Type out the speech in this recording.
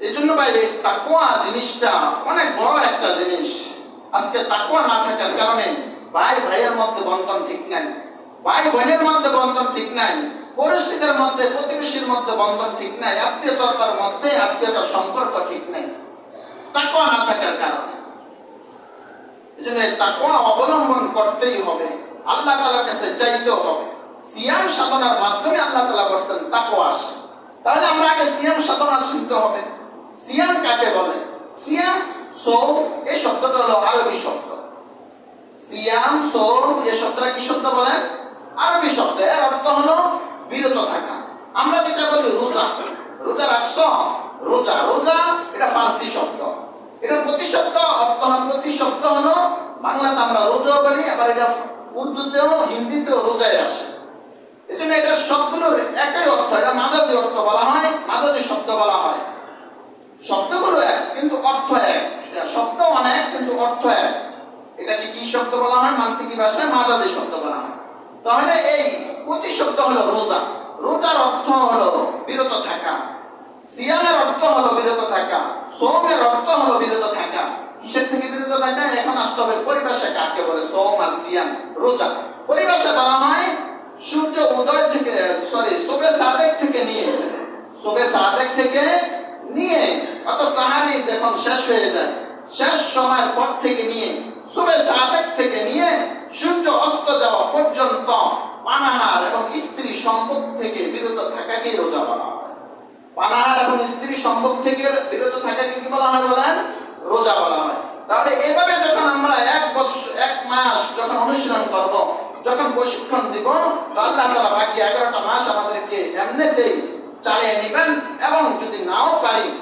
এই জন্য এই তাকুয়া জিনিসটা অনেক বড় একটা জিনিস। আজকে তাকুয়া না থাকার কারণে ভাই ভাইয়ের মধ্যে বন্ধন ঠিক নাই। ভাই বোনের মধ্যে বন্ধন ঠিক নাই। পরিস্থিতির মধ্যে, প্রতিবেশীর মধ্যে বন্ধন ঠিক নাই। আত্মীয়তার মধ্যে আত্মীয়তার সম্পর্ক ঠিক নাই। তাকুয়া না থাকার কারণে। এই এই অবলম্বন করতেই হবে। আল্লাহ তালার কাছে চাইতেও হবে। সিয়াম সাধনার মাধ্যমে আল্লাহ তালা বলছেন তাকুয়া আসে। তাহলে আমরা আগে সিয়াম সাধনা শিখতে হবে। সিয়াম কাকে বলে? সিয়াম, সৌম এই শব্দটা হলো আরবি শব্দ। সিয়াম, সৌম এই শব্দটা কি শব্দ বলেন আরবি শব্দ। এর অর্থ হলো বিরত থাকা। আমরা যেটা বলি রোজা। রোজা রাখছো? রোজা। রোজা এটা ফার্সি শব্দ। এটা প্রতিশব্দ অর্থ প্রতিশব্দ হলো বাংলাতে আমরা রোজা বলি, আবার এটা উর্দুতেও, হিন্দিতেও রোজায় আসে। এই জন্য এটা সবগুলোর একই অর্থ, এটা মাঝাজি অর্থ বলা হয় মাঝাজি শব্দ বলা হয় শব্দগুলো এক কিন্তু অর্থ এক এটা শব্দ অনেক কিন্তু অর্থ এক। এটাকে কি শব্দ বলা হয়? মান্তিকি ভাষায় মাঝাজি শব্দ বলা হয়। তাহলে এই প্রতি শব্দ হলো রোজা। রোজার অর্থ হলো বিরত থাকা। সিয়ামের অর্থ হলো বিরত থাকা। সোমের অর্থ হলো বিরত থাকা। কিসের থেকে বিরত থাকা? এখন আসতে হবে পরিবেশে কাকে বলে? সোম আর সিয়াম, রোজা। পরিবেশে বলা হয় সূর্য উদয় থেকে সরি সোবে সাদেক থেকে নিয়ে। সোবে সাদেক থেকে নিয়ে, অর্থাৎ সাহারি যখন শেষ হয়ে যায় শেষ সময়ের পর থেকে নিয়ে সুবে সাদেক থেকে নিয়ে সূর্য অস্ত যাওয়া পর্যন্ত পানাহার এবং স্ত্রী সম্পদ থেকে বিরত থাকাকে রোজা বলা হয়। পানাহার এবং স্ত্রী সম্পদ থেকে বিরত থাকাকে কি বলা হয় বলেন? রোজা বলা হয়। তাহলে এভাবে যখন আমরা এক বছর এক মাস যখন অনুশীলন করব, যখন প্রশিক্ষণ দিব তো আল্লাহ তালা বাকি এগারোটা মাস আমাদেরকে এমনিতেই চালিয়ে নেবেন এবং যদি নাও পারি